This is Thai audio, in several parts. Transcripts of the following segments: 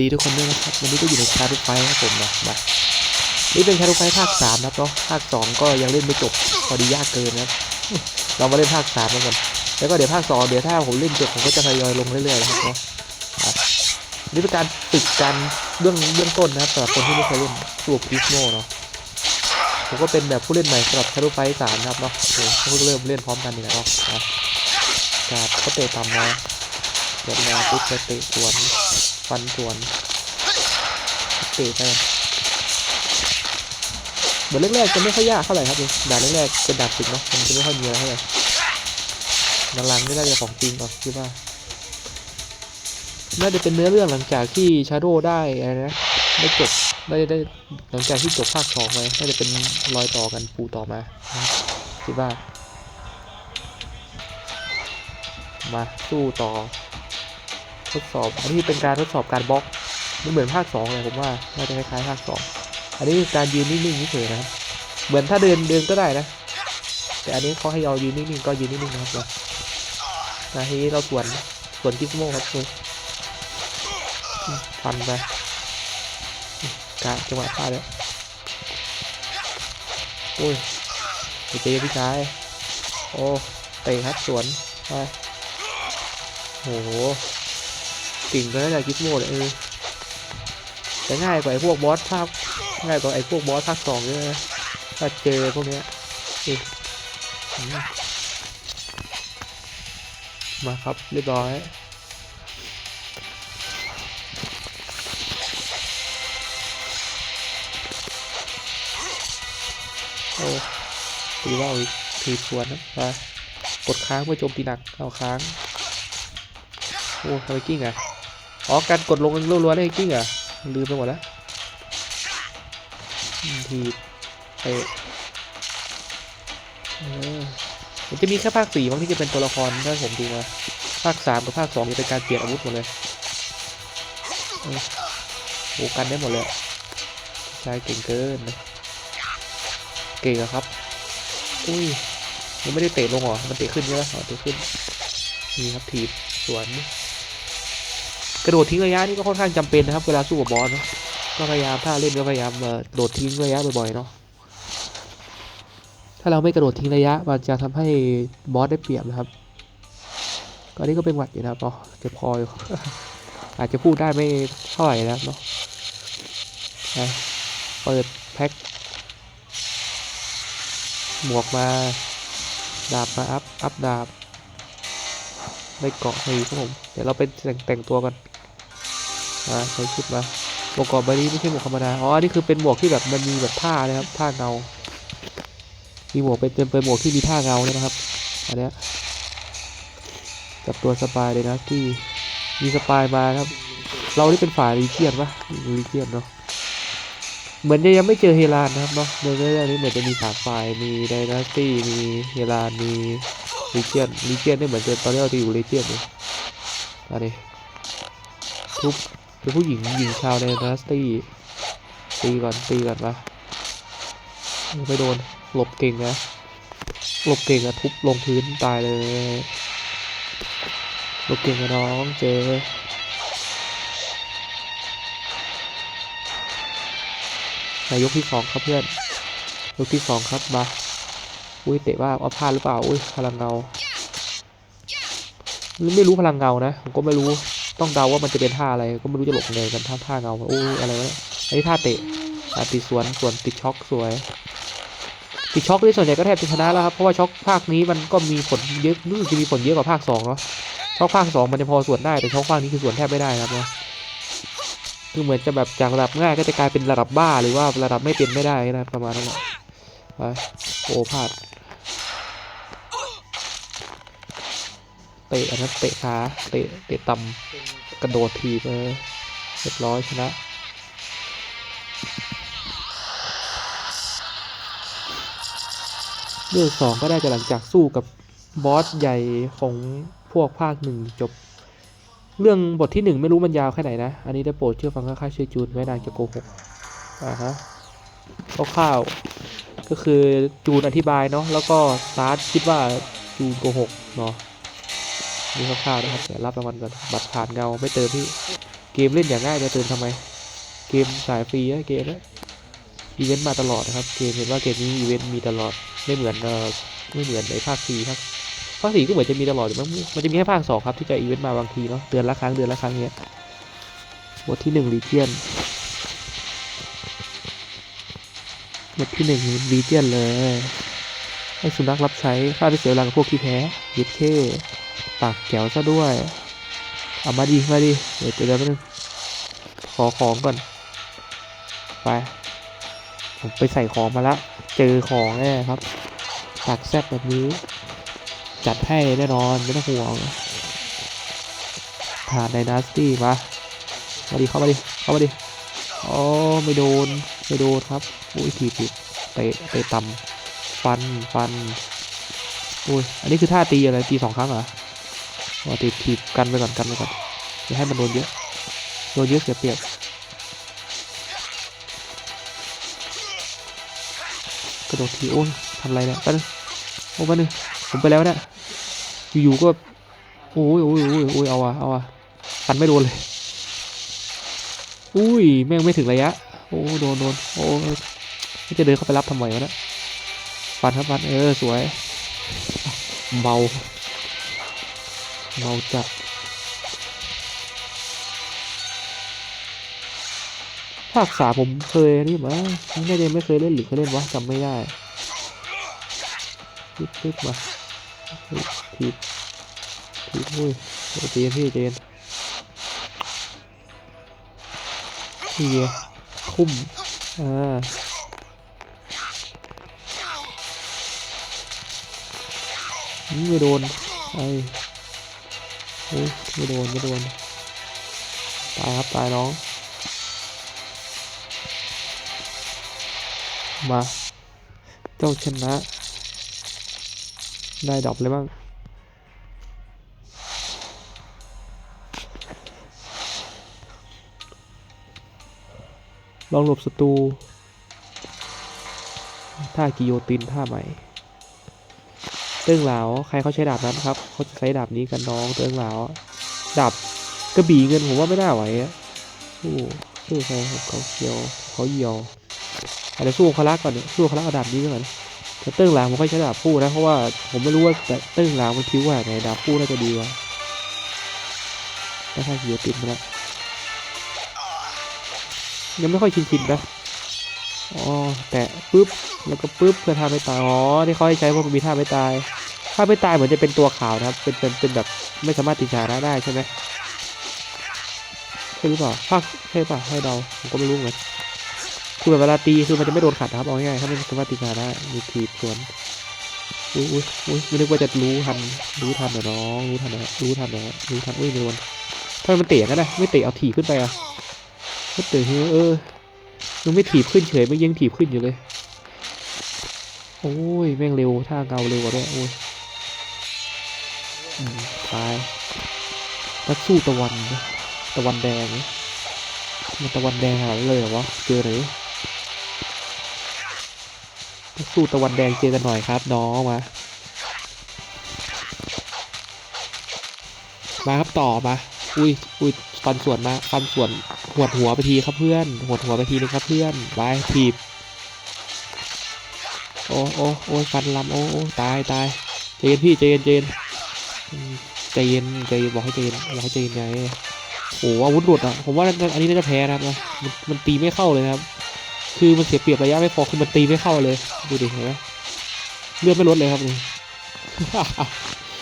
ดีทุกคนด้วยนะครับ วันนี้ก็อยู่ในชาร์ดไฟครับผมนะมานี่เป็นชาร์ดไฟภาคสามนะครับเนาะภาคสองก็ยังเล่นไม่จบพอดียากเกินนะเรามาเล่นภาคสามแล้วกันแล้วก็เดี๋ยวภาคสองเดี๋ยวถ้าผมเล่นจบผมก็จะทยอยลงเรื่อยๆนะครับเนาะนี่เป็นการฝึกการเบื้องเบื้องต้นนะครับสำหรับคนที่ไม่เคยเล่นตัวพิสโมเนาะผมก็เป็นแบบผู้เล่นใหม่สำหรับชาร์ดไฟสามนะครับเนาะโอ้โหเพิ่งเริ่มเล่นพร้อมกันนี่แหละเนาะอะการเขาเตะต่ำมาเดี๋ยวมาปุ๊บจะเตะสวน ฟันสวนเตะไปเหมือนแรกๆจะไม่ค่อยยากเท่าไหร่ครับด่านแรกๆเป็นด่านฝึกเนาะมันจะไม่ค่อยมีอะไรเท่าไหร่หลังๆนี่น่าจะของจริงก่อนคิดว่าน่าจะเป็นเนื้อเรื่องหลังจากที่ชาโดได้อะไรนะได้จบได้ได้หลังจากที่จบภาคสองไปน่าจะเป็นรอยต่อกันปูต่อมานะคิดว่า มาสู้ต่อ ทดสอบ อันนี้เป็นการทดสอบการบล็อกไม่เหมือนภาคสองเลยผมว่าน่าจะคล้ายๆภาคสองอันนี้การยืนนิ่งๆเฉยๆนะครับเหมือนถ้าเดินเดินก็ได้นะ แต่อันนี้เขาให้เรายืนนิ่งๆก็ยืนนิ่งๆนะครับเรานะทีนี้เราสวนสวนกิสโมครับเลยฟันไปกะจังหวะพลาดแล้วโอ้ยเจอพี่ชายโอ้เตะครับสวนไปโอ้โห เก่งก็ได้กิสโมเลยเออแต่ง่ายกว่าไอ้พวกบอสภาคง่ายกว่าไอ้พวกบอสภาคสองเยอะนะถ้าเจอพวกเนี้ยมาครับเรียบร้อยโอ้ตีว่าวอีกทีสวนนะไปกดค้างเพื่อโจมตีหนักเอาค้าง โอ้ทำไมกิ้งอะ อ๋อการกดลงรัวๆได้กิ้งอะลืมไปหมดแล้วทีเตะเออมันจะมีแค่ภาคสี่บางที่จะเป็นตัวละครถ้าผมดูมาภาคสามกับภาคสองจะเป็นการเปลี่ยนอาวุธหมดเลยเออโอ้กันได้หมดเลยอะชายเก่งเกินนะเก่งอะครับ อุ้ยมันไม่ได้เตะลงหรอ มันเตะขึ้นใช่ไหมอ๋อเตะขึ้นนี่ครับถีบสวน กระโดดทิ้งระยะนี่ก็ค่อนข้างจำเป็นนะครับเวลาสู้กับบอสเนาะก็พยายามถ้าเล่นก็พยายามเอ่อโดดทิ้งระยะบ่อยๆเนาะถ้าเราไม่กระโดดทิ้งระยะมันจะทำให้บอสได้เปรียบนะครับก็นี้ก็เป็นหวัดอยู่นะครับเนาะเจ็บคออยู่อาจจะพูดได้ไม่เท่าไหร่นะครับเนาะนะเปิดแพ็คหมวกมาดาบมาอัพอัพดาบได้เกาะให้ครับผม เดี๋ยวเราไปแต่งแต่งตัวกัน มาใส่ชุดมาหมวกกาะใบนี้ไม่ใช่หมวกธรรมดา อ๋อ อันนี้คือเป็นหมวกที่แบบมันมีแบบผ้านะครับ ผ้าเงา มีหมวกเป็นเป็นเป็นหมวกที่มีผ้าเงาเนี่ยนะครับ อันนี้ยกับตัวสปายเลยนะที่มีสปายมาครับ เราที่เป็นฝ่ายรีเจียนปะรีเจียนเนาะ เหมือนจะยังไม่เจอเฮลานนะครับเนาะในเรื่องนี้เหมือนจะมีสามฝ่าย มีไดนาสตี้ มีเฮลาน มีลีเจียนลีเจียนนี่เหมือนจะตอนนี้เราจะอยู่ลีเจียนอยู่อันนี้ทุบ เป็นผู้หญิงหญิงชาวในนาสตี้ตีก่อนตีก่อนมาไม่โดนหลบเก่งนะหลบเก่งอะทุบลงพื้นตายเลยหลบเก่งอะน้องเจอนายกที่สองครับเพื่อนยกที่สองครับมาอุ้ยเตะว่าเอาพลาดหรือเปล่าอุ้ยพลังเงา ไม่รู้พลังเงานะ ผมก็ไม่รู้ ต้องเดาว่ามันจะเป็นท่าอะไร ก็ไม่รู้จะหลบยังไงกันท่าท่าเงาโอ้อะไรวะเนี่ยอันนี้ท่าเตะติดสวนส่วนติดช็อกสวย ติดช็อกที่ส่วนใหญ่ก็แทบจะชนะแล้วครับ เพราะว่าช็อกภาคนี้มันก็มีผลเยอะรู้สึกจะมีผลเยอะกว่าภาคสองเนาะช็อกภาคสองมันจะพอส่วนได้แต่ช็อกภาคนี้คือส่วนแทบไม่ได้ครับเนาะคือเหมือนจะแบบจากระดับง่ายก็จะกลายเป็นระดับบ้าหรือว่าระดับไม่เป็นไม่ได้นะประมาณนั้นแหละไปโอ้พลาด เตะอันนั้นเตะขาเตะเตะต่ำกระโดดทีบเออเรียบร้อยชนะเรื่องสองก็ได้จากหลังจากสู้กับบอสใหญ่ของพวกภาคหนึ่งจบ เรื่องบทที่หนึ่งไม่รู้มันยาวแค่ไหนนะ อันนี้ได้โปรดเชื่อฟังข้าเชื่อจูนไว้นางจะโกหกอ่าฮะคร่าวๆก็คือจูนอธิบายเนาะแล้วก็ซาร์ดคิดว่าจูนโกหกเนาะ นี่คร่าวๆนะครับเดี๋ยวรับรางวัลก่อนบัตรผ่านเงาไม่เติมพี่เกมเล่นอย่างง่ายจะเติมทำไม เกมสายฟรีอะเกมนะอีเวนต์มาตลอดนะครับเกมเห็นว่าเกมนี้อีเวนต์มีตลอดไม่เหมือนเออไม่เหมือนในภาคสี่ภาคภาคสี่ก็เหมือนจะมีตลอดอยู่มั้งมันจะมีแค่ภาคสองครับที่จะอีเวนต์มาบางทีเนาะเดือนละครั้งเดือนละครั้งเนี้ยบทที่หนึ่งรีเจียนบทที่หนึ่งรีเจียนเลยให้สุนัขรับใช้ข้าได้เสียเวลากับพวกที่แพ้ยึดเท่ ปากแจ๋วซะด้วยเอามาดีมาดีเดี๋ยวเดี๋ยวแป๊บนึงขอของก่อน ไป ผมไปใส่ของมาละเจอของแน่ครับปากแซบแบบนี้ จัดให้แน่นอนไม่ต้องห่วงผ่านไดนาสตี้มามาดิเข้ามาดิเข้ามาดิอ๋อไม่โดนไม่โดนครับอุ้ยถีบถีบเตะเตะต่ำฟันฟันอุ้ยอันนี้คือท่าตีอะไรตีสองครั้งเหรอ อ๋อตีถีบกันไปก่อนกันไปก่อนอย่าให้มันโดนเยอะโดนเยอะเสียเปรียบกระโดดทีโอ้ยทำอะไรเนี่ยแป๊บนึงโอ้แป๊บนึงผมไปแล้วเนี่ยอยู่ๆก็โอ้ยโอ้ยโอ้ยโอ้ยเอาอะเอาอะฟันไม่โดนเลยอุ้ยแม่งไม่ถึงระยะโอ้โดนโดนโอ้ยไม่จะเดินเข้าไปรับทำไมวะเนี่ยฟันครับฟันเออสวยเบา เบาจัดภาคสามผมเคยนี่มั้งน่าจะไม่เคยเล่นหรือเคยเล่นวะจำไม่ได้ทิปทิปมาทิปทิปทิปอุ้ยโอ้เจนพี่เจนนี่ไงคุ้มอ่าไม่โดนไอ้ ฮ้ยไม่โดนไม่โดนตายครับตายน้อง มาเจ้าชนะ ได้ดอกเลยบ้างลองหลบศัตรูท่ากิโยตินท่าใหม่ เติ้งเหลาใครเขาใช้ดาบนั้นครับเขาจะใช้ดาบนี้กันน้องเติ้งเหลาดาบกระบี่เงินผมว่าไม่น่าไหวอะสู้สู้ใครเขาเขียวเขาเหี่ยวอาจจะสู้คารักก่อนเนี่ยสู้คารักเอาดาบนี้ก่อนแต่เติ้งหลางผมค่อยใช้ดาบคู่นะเพราะว่าผมไม่รู้ว่าแต่เติ้งหลางมันคิ้วว่าไหนดาบคู่น่าจะดีกว่าได้ค่าเกียร์ติดมาแล้วยังไม่ค่อยชินๆนะ อ๋อแตะปุ๊บแล้วก็ปุ๊บเพื่อท่าไม่ตายอ๋อที่เขาให้ใช้เพราะมันมีท่าไม่ตายท่าไม่ตายเหมือนจะเป็นตัวขาวนะครับ เป็นเป็นเป็นแบบไม่สามารถติดชาระได้ใช่ไหมใช่หรือเปล่าภาคใช่ป่ะให้เดาผมก็ไม่รู้เหมือนคือแบบเวลาตีคือมันจะไม่โดนขัดนะครับเอาง่ายๆถ้าไม่สามารถตีขาได้มีถีบสวนอุ้ยอุ้ยอุ้ยไม่นึกว่าจะรู้ทันรู้ทันเหรอน้องรู้ทันเหรอรู้ทันเหรอรู้ทันอุ้ยโดนทำไมมันเตะกันนะไม่เตะเอาถีบขึ้นไปอะไม่เตะเฮ้ยเออ ยังไม่ถีบขึ้นเฉยไม่ยังถีบขึ้นอยู่เลย โอ้ยแม่งเร็วท่าเงาเร็วกว่าด้วยโอ้ยตายนักสู้ตะวันตะวันแดงมันตะวันแดงขนาดนั้นเลยเหรอวะเจอไหนสู้ตะวันแดงเจอกันหน่อยครับ น้องมามาครับต่อมา อุ้ยอุ้ยฟันส่วนมาฟันส่วนหัวหัวไปทีครับเพื่อนหัวหัวไปทีนึงครับเพื่อนไปถีบโอ้โอ้โอ้ฟันลำโอ้โอ้ตายตายเจนพี่เจนเจนใจเย็นใจเย็นบอกให้ใจเย็นบอกให้ใจเย็นไงโอ้อาวุธหลุดอะผมว่าอันนี้น่าจะแพ้นะครับนะมันมันตีไม่เข้าเลยนะครับ คือมันเสียเปรียบระยะไม่พอคือมันตีไม่เข้าเลยดูดิเห็นไหมเลือดไม่ลดเลยครับนี่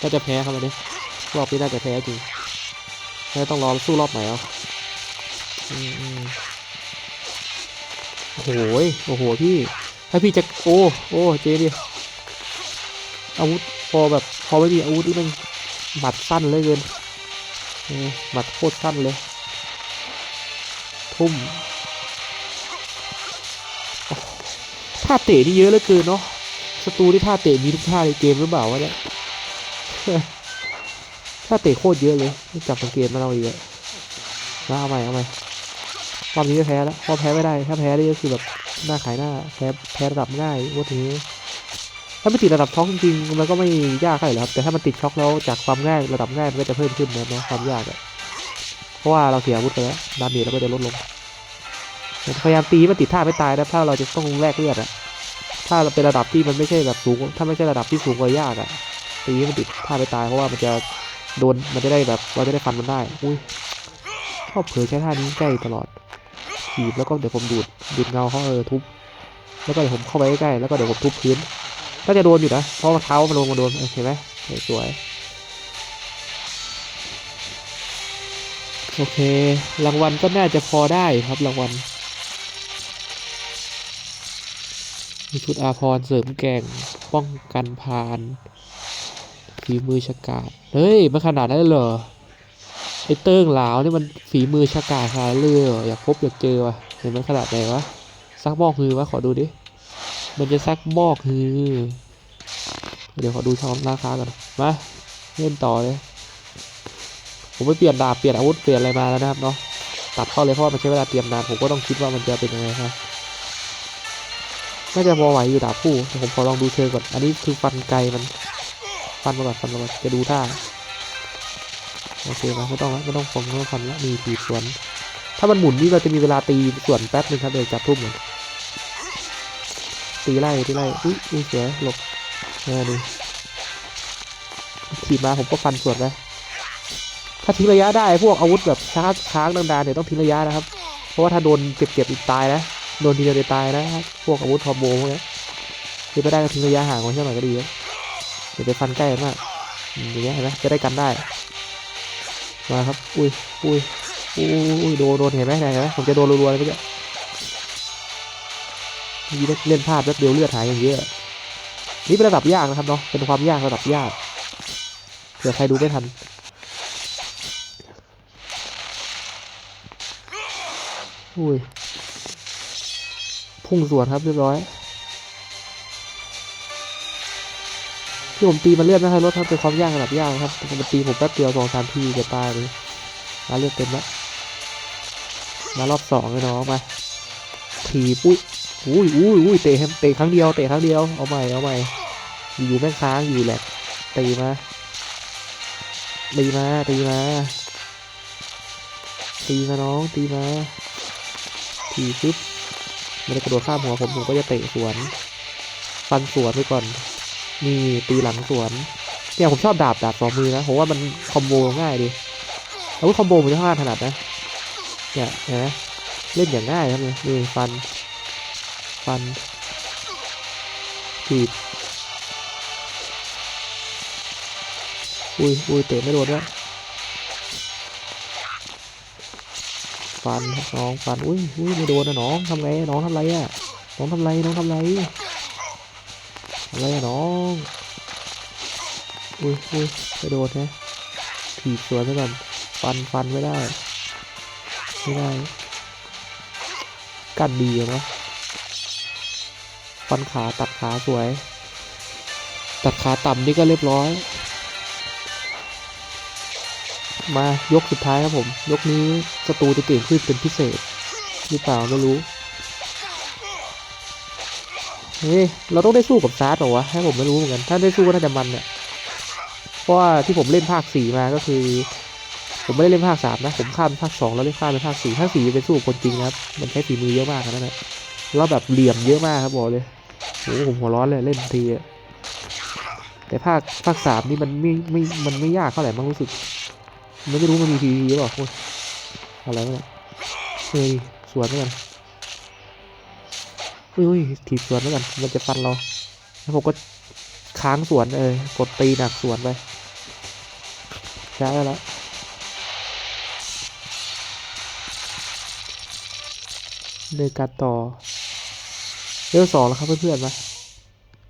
น่าจะแพ้ครับอันนี้รอบนี้น่าจะแพ้จริง แล้ต้องรอสู้รอบไหนอะอืมอืมโอ้โหโอ้โหพี่ถ้าพี่จะโอ้โอ้เจดิอาวุธพอแบบพอไม่มีอาวุธนี่มันหมัดสั้นเลยเกินหมัดโคตรสั้นเลย ทุ่มท่าเตะนี่เยอะเหลือเกินเนาะศัตรูที่ท่าเตะมีทุกท่าในเกมหรือเปล่าวะเนี่ย ท่าเตะโคตรเยอะเลยจับสังเกตมาเราอีกอะมาเอาใหม่เอาใหม่รอบนี้ก็แพ้แล้วพราะแพ้ไม่ได้ ถ้าแพ้นี่ก็คือแบบหน้าขายหน้าแพ้แพ้ระดับง่ายว่าทีนี้ถ้าไม่ติดระดับช็อกจริงๆมันก็ไม่ยากเท่าไหร่หรอกครับ แต่ถ้ามันติดช็อกแล้วจากความง่ายระดับง่ายมันก็จะเพิ่มขึ้นนะเนะความยากอะราะว่าเราเสียอาวุธไปแล้วดาเมจเราก็จะลดลงพยายามตีมันติดท่าไม่ตายนะถ้าเราจะต้องแลกเลือดอะถ้าเราเป็นระดับที่มันไม่ใช่แบบสูง ถ้าไม่ใช่ระดับที่สูงกว่ายากอะตีมันติดท่าไม่ตายเพราะว่ามันจะ โดนมันจะได้แบบเราจะได้ฟันมันได้ อุ้ยชอบเผลอใช้ท่านี้ใกล้ตลอดถีบแล้วก็เดี๋ยวผมดูดดูดเงาเขาเออทุบแล้วก็เดี๋ยวผมเข้าไปใกล้แล้วก็เดี๋ยวผมทุบพื้นก็จะโดนอยู่นะเพราะเท้ามันลงมาโดนเอเห็นไหมสวยโอเค รางวัลก็น่าจะพอได้ครับรางวัลมีชุดอาพรณ์เสริมแก่งป้องกันพานฝีมือฉกาจ เฮ้ยมันขนาดนั้นเลยเหรอไอ้เติ้งหลาวนี่มันฝีมือฉกาจขนาเลยออยากพบอยากเจอวะเห็นมันขนาดไหนวะซักบอกฮือวะขอดูดิมันจะซักบอกฮือเดี๋ยวขอดูช่องราคาก่อนมาเล่นต่อเลยผมไปเปลี่ยนดาบเปลี่ยนอาวุธเปลี่ยนอะไรมาแล้วนะครับเนาะตัดเข้าเลยเพราะมันใช้เวลาเตรียมนานผมก็ต้องคิดว่ามันจะเป็นยังไงครับน่าจะพอไหวอยู่ดาบคู่แต่ผมขอลองดูเชิงก่อนอันนี้คือฟันไกลมัน ฟันมาก่อนฟันมาก่อนจะดูท่าโอเคมาไม่ต้องละไม่ต้องฟันไม่ต้องฟันละมีตีสวน ถ้ามันหมุนนี่เราจะมีเวลาตีสวนแป๊บนึงครับเดี๋ยวจับทุ่มก่อนตีไล่ตีไล่อุ้ยเสือหลบเออดูถีบมาผมก็ฟันสวนไปถ้าทิ้งระยะได้พวกอาวุธแบบช้าร์จค้างดังๆเนี่ยต้องทิ้งระยะนะครับ เพราะว่าถ้าโดนเจ็บๆอีกตายนะโดนทีเดียวเดียวตายนะพวกอาวุธคอมโบพวกนี้ยที่ไม่ได้ก็ทิ้งระยะห่างไว้สักหน่ก็ดีครับ เดี๋ยวไปฟันใกล้มากอย่างเงี้ยเห็นไหมจะได้กันได้ มาครับ อุ้ยอุ้ยอุ้ยโดนโดนเห็นไหมเห็นไหมผมจะโดนรัวๆเลยเมื่อกี้ยี่เล่นพลาดแป๊บเดียวเลือดหายอย่างเยอะนี่เป็นระดับยากนะครับเนาะเป็นความยากระดับยากเผื่อใครดูไม่ทันอุ้ยพุ่งสวนครับเรียบร้อย ที่ผมตีมันเลือดไม่ค่อยลดครับเป็นความยากระดับยากครับมันตีผมแป๊บเดียวสองสามทีจะตายเลยมาเลือดเต็มแล้วมารอบสองเลยน้องมาทีปุ้ยอุ้ยอุ้ยอุ้ยเตะเตะครั้งเดียวเตะครั้งเดียวเอาใหม่เอาใหม่อยู่แม่งค้างอยู่แหละตีมาตีมาตีมาตีมาน้องตีมาทีปึ๊บไม่ได้กระโดดข้ามหัวผมผมก็จะเตะสวนฟันสวนไปก่อน นี่ตีหลังสวนเนี่ยผมชอบดาบดาบสองมือนะผมว่ามันคอมโบง่ายดีอาวุธคอมโบผมจะพลาดถนัดนะเนี่ยเห็นไหมเล่นอย่างง่ายครับเลยนี่ฟัน ฟันถีบอุ้ยอุ้ยเตะไม่โดนด้วฟันน้องฟันอุ้ยอุ้ยไม่โดนนะน้องทำไงน้องทำไรอะน้องทำไรน้องทำไร ทำไรอะน้อง อุ้ยอุ้ยไม่โดนนะถีบสวนไปก่อน ฟันฟันไม่ได้ ไม่ได้ กันดีอะเนาะฟันขาตัดขาสวย ตัดขาต่ำนี่ก็เรียบร้อย มายกสุดท้ายครับผม ยกนี้ศัตรูจะเก่งขึ้นเป็นพิเศษหรือเปล่าไม่รู้ เฮ้ยเราต้องได้สู้กับซาร์ดเหรอวะให้ผมไม่รู้เหมือนกัน ถ้าได้สู้ก็น่าจะมันเนี่ยเพราะว่าที่ผมเล่นภาคสี่มาก็คือ ผมไม่ได้เล่นภาคสามนะ ผมข้ามภาคสองแล้วเล่นข้ามไปภาคสี่ภาคสี่เป็นสู้คนจริงนะครับมันใช้ฝีมือเยอะมากนะนั่นแหละแล้วแบบเหลี่ยมเยอะมากครับบอกเลยโอ้โหผมหัวร้อนเลยเล่นทีแต่ภาคภาคสามนี่มันไม่ไม่มันไม่ยากเท่าไหร่มั้งรู้สึกมันไม่รู้มันมีทีวีหรือเปล่าโอ้ยอะไรวเนี่ยเฮ้ยสวนเหมือนกัน อุ้ยถีบสวนแล้วกัน มันจะฟันเรา แล้วผมก็ค้างสวนเออกดตีหนักสวนไปใช้แล้วเดินการต่อเลเวลสองแล้วครับเพื่อนๆมา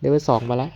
เลเวลสองมาแล้ว